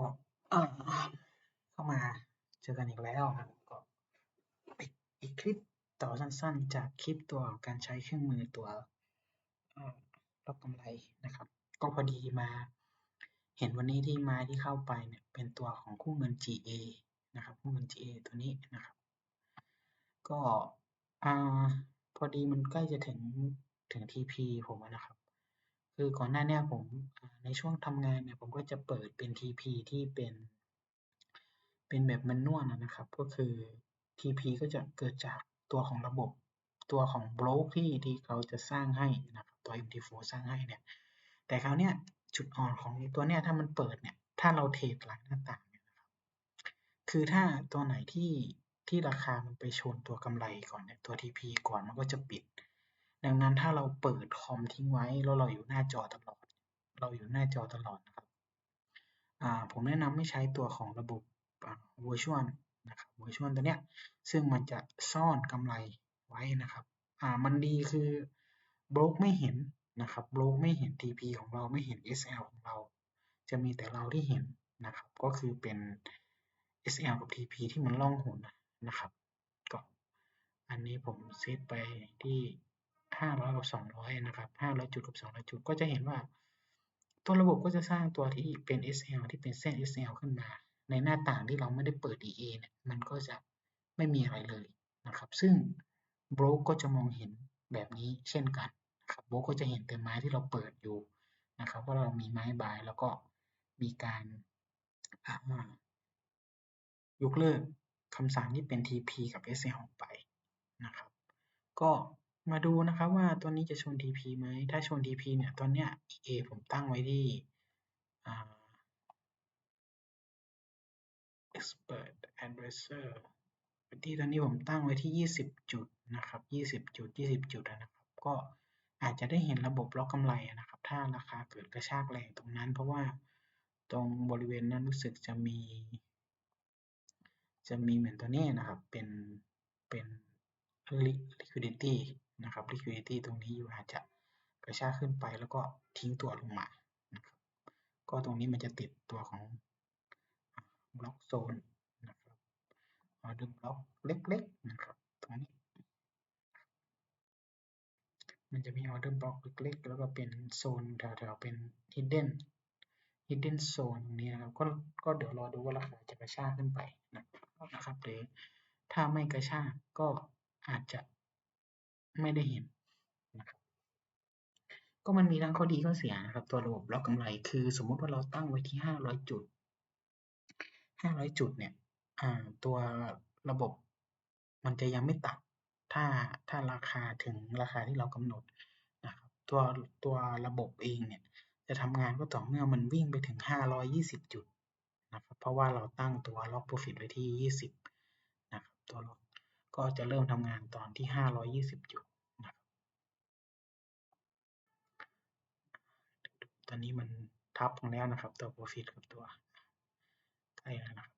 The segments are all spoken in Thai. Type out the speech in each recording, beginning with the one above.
ก็อ่าเข้ามาเจอกันอีกแล้วครับก็อีกอีคลิปต่อสั้นๆ จากคลิปตัวการใช้เครื่องมือตัวอ่าล็อกกำไรนะครับ ก็พอดีมา เห็นวันนี้ที่มาที่เข้าไปเนี่ยเป็นตัวของคู่เงิน GA นะครับคู่เงิน GA ตัวนี้นะครับ ก็อพอดีมันใกล้จะถึงถึง TP ผมนะครับ คือก่อนหน้าเนี้ยผม อ่า ในช่วงทำงานเนี่ย ผมก็จะเปิดเป็น TP ที่เป็น เป็นแบบมันนวลอะนะครับ ก็คือ TP ก็จะเกิดจากตัวของระบบ ตัวของบล็อกที่ ที่เขาจะสร้างให้นะครับ ตัว MT4 สร้างให้เนี่ย แต่คราวเนี้ยจุดอ่อนของตัวเนี้ยถ้ามันเปิดเนี่ย ถ้าเราเทรดหลายหน้าต่างเนี่ยนะครับ คือถ้าตัวไหนที่ ที่ราคามันไปชนตัวกำไรก่อนเนี่ย ตัว TP ก่อนมันก็จะปิด ดังนั้นถ้าเราเปิดคอมทิ้งไว้แล้วเราอยู่หน้าจอตลอด เราอยู่หน้าจอตลอดนะครับผมแนะนำให้ใช้ตัวของระบบ virtual นะครับ virtual ตัวเนี้ยซึ่งมันจะซ่อนกำไรไว้นะครับอ่ามันดีคือบล็อกไม่เห็นนะครับบล็อกไม่เห็น TP ของเราไม่เห็น SL ของเรา จะมีแต่เราที่เห็นนะครับ ก็คือเป็น SL กับ TP ที่มันล่องหนนะครับก็อันนี้ผมเซตไปที่ 500กับ200นะครับ500จุดกับ200จุดก็จะเห็นว่า ตัวระบบก็จะสร้างตัวที่เป็น SL ที่เป็นเส้น SL ขึ้นมา ในหน้าต่างที่เราไม่ได้เปิด EA เนี่ยมันก็จะไม่มีอะไรเลยนะครับ ซึ่งโบรกก็จะมองเห็นแบบนี้เช่นกันนะครับโบรกก็จะเห็นแต่ไม้ที่เราเปิดอยู่นะครับว่าเรามีไม้บายแล้วก็มีการายกเลิกคำสั่งที่เป็น TP กับ SL ออกไปนะครับ ก็ มาดูนะครับว่าตัวนี้จะชน TP ไหม ถ้าชน TP เนี่ย ตอนเนี้ย EA ผมตั้งไว้ที่ expert advisor ที่ตอนนี้ผมตั้งไว้ที่ 20 จุดนะครับ 20 จุด 20 จุดนะครับ ก็อาจจะได้เห็นระบบล็อกกำไรนะครับ ถ้าราคาเกิดกระชากแรงตรงนั้น เพราะว่าตรงบริเวณนั้นรู้สึกจะมี จะมีเหมือนตัวนี้นะครับ เป็น เป็น liquidity นะครับ liquidity ตรงนี้อยู่อาจจะกระชากขึ้นไปแล้วก็ทิ้งตัวลงมานะครับก็ตรงนี้มันจะติดตัวของบล็อกโซนนะครับออเดอร์บล็อกเล็กๆนะครับตรงนี้มันจะมีออเดอร์บล็อกเล็กๆแล้วก็เป็นโซนแถวๆเป็น hidden hidden zone ตรงนี้นะครับก็ก็เดี๋ยวรอดูว่าราคาจะกระชากขึ้นไปนะครับหรือถ้าไม่กระชากก็อาจจะ ไม่ได้เห็นนะครับก็มันมีทั้งข้อดีข้อเสียนะครับ ตัวระบบล็อกกำไรคือสมมุติว่าเราตั้งไว้ที่ 500 จุด 500 จุดเนี่ยตัวระบบมันจะยังไม่ตัดถ้าถ้าราคาถึงราคาที่เรากำหนดนะครับตัวตัวระบบเองเนี่ยจะทำงานก็ต่อเมื่อมันวิ่งไปถึง 520 จุดนะครับเพราะว่าเราตั้งตัว lock profit ไว้ที่ 20 นะครับตัวล็อกก็จะเริ่มทำงานตอนที่ 520 จุด ตอนนี้มันทับกันแล้วนะครับตัว profit กับตัวใกล้แล้วนะครับ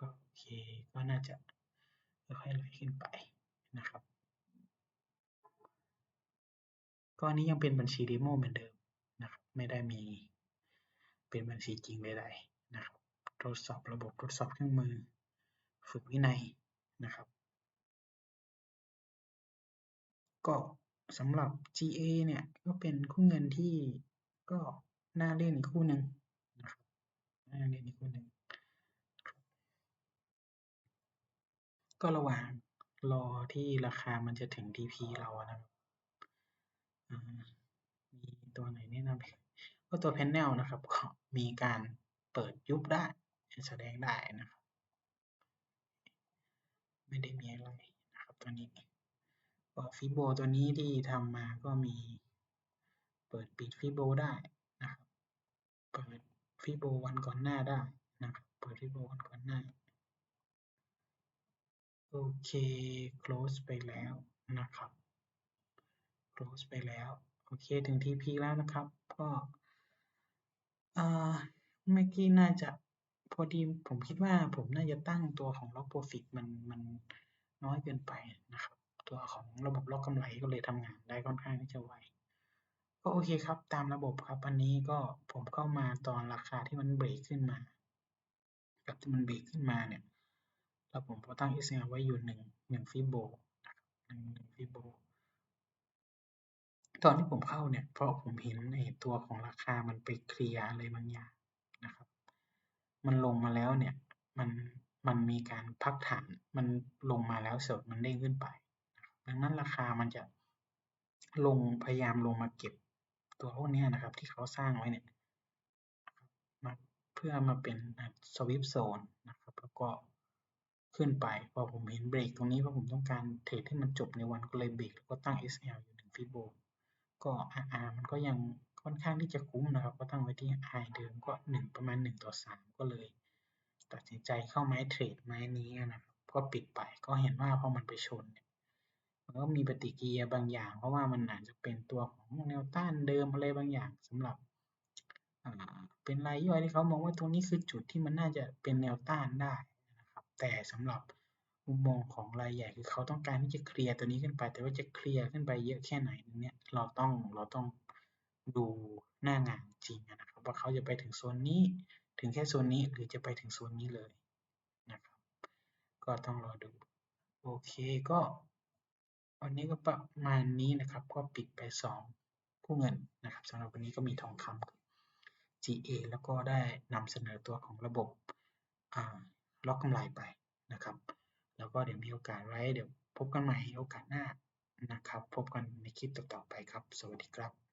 ก็โอเคก็น่าจะค่อยๆไหลขึ้นไปนะครับ ก็อันนี้ยังเป็นบัญชีเดโมเหมือนเดิมนะครับไม่ได้มีเป็นบัญชีจริงใดๆนะครับทดสอบระบบทดสอบเครื่องมือ ฝึกวินัยนะครับ ก็สำหรับ GA เนี่ยก็เป็นคู่เงินที่ ก็น่าเล่นอีกคู่หนึ่งนะครับน่าเล่นอีกคู่หนึ่งก็ระหว่างรอที่ราคามันจะถึง TP เราอะนะครับมีตัวไหนแนะนำก็ตัว Panel นะครับก็มีการเปิดยุบได้แสดงได้นะครับ ไม่ได้มีอะไรนะครับตัวนี้ก็ฟิโบตัวนี้ที่ทำมาก็มี เปิดปิดฟิโบได้นะครับ เปิดฟิโบวันก่อนหน้าได้นะครับ เปิดฟิโบวันก่อนหน้า โอเค close ไปแล้วนะครับ close ไปแล้ว โอเค ถึง TP แล้วนะครับ ก็เมื่อกี้น่าจะพอดีผมคิดว่าผมน่าจะตั้งตัวของ lock profit มันมันน้อยเกินไปนะครับ ตัวของระบบล็อกกำไรก็เลยทำงานได้ค่อนข้างที่จะไว ก็โอเคครับ ตามระบบครับ อันนี้ก็ผมเข้ามาตอนราคาที่มันเบรกขึ้นมากับที่มันเบรกขึ้นมาเนี่ยแล้วผมก็ตั้ง SL ไว้อยู่หนึ่งหนึ่งฟิโบนะครับหนึ่งหนึ่งฟิโบตอนที่ผมเข้าเนี่ย เพราะผมเห็นไอ้ตัวของราคามันไปเคลียร์อะไรบางอย่างนะครับ มันลงมาแล้วเนี่ย มัน มันมีการพักฐาน มันลงมาแล้วเสร็จมันเด้งขึ้นไป ดังนั้นราคามันจะลงพยายามลงมาเก็บ ตัวพวกนี้นะครับที่เขาสร้างไว้เนี่ยมาเพื่อมาเป็นสวิปโซนนะครับแล้วก็ขึ้นไปพอผมเห็นเบรกตรงนี้เพราะผมต้องการเทรดให้มันจบในวันก็เลยเบรกแล้วก็ตั้ง SL อยู่1ฟิโบก็ RR มันก็ยังค่อนข้างที่จะคุ้มนะครับ ก็ตั้งไว้ที่ I เดิมก็ 1 ประมาณ 1 ต่อ 3 ก็เลย ตัดสินใจเข้าไม้เทรดไม้นี้นะครับ ก็ปิดไปก็เห็นว่าพอมันไปชนเนี่ย มันก็มีปฏิกิริยาบางอย่าง เพราะว่ามันอาจจะเป็นตัวของแนวต้านเดิมอะไรบางอย่างสำหรับเป็นรายย่อยที่เขามองว่าตรงนี้คือจุดที่มันน่าจะเป็นแนวต้านได้นะครับ แต่สำหรับมุมมองของรายใหญ่คือเขาต้องการที่จะเคลียร์ตัวนี้ขึ้นไป แต่ว่าจะเคลียร์ขึ้นไปเยอะแค่ไหนเนี่ยเราต้องเราต้องดูหน้างานจริงนะครับว่าเขาจะไปถึงโซนนี้ถึงแค่โซนนี้หรือจะไปถึงโซนนี้เลยนะครับ ก็ต้องรอดู โอเคก็ วันนี้ก็ประมาณนี้นะครับ ก็ปิดไป 2 ผู้เงินนะครับสำหรับวันนี้ก็มีทองคำ GA แล้วก็ได้นำเสนอตัวของระบบล็อกกำไรไปนะครับ แล้วก็เดี๋ยวมีโอกาสไว้เดี๋ยวพบกันใหม่โอกาสหน้านะครับ พบกันในคลิปต่อๆไปครับ สวัสดีครับ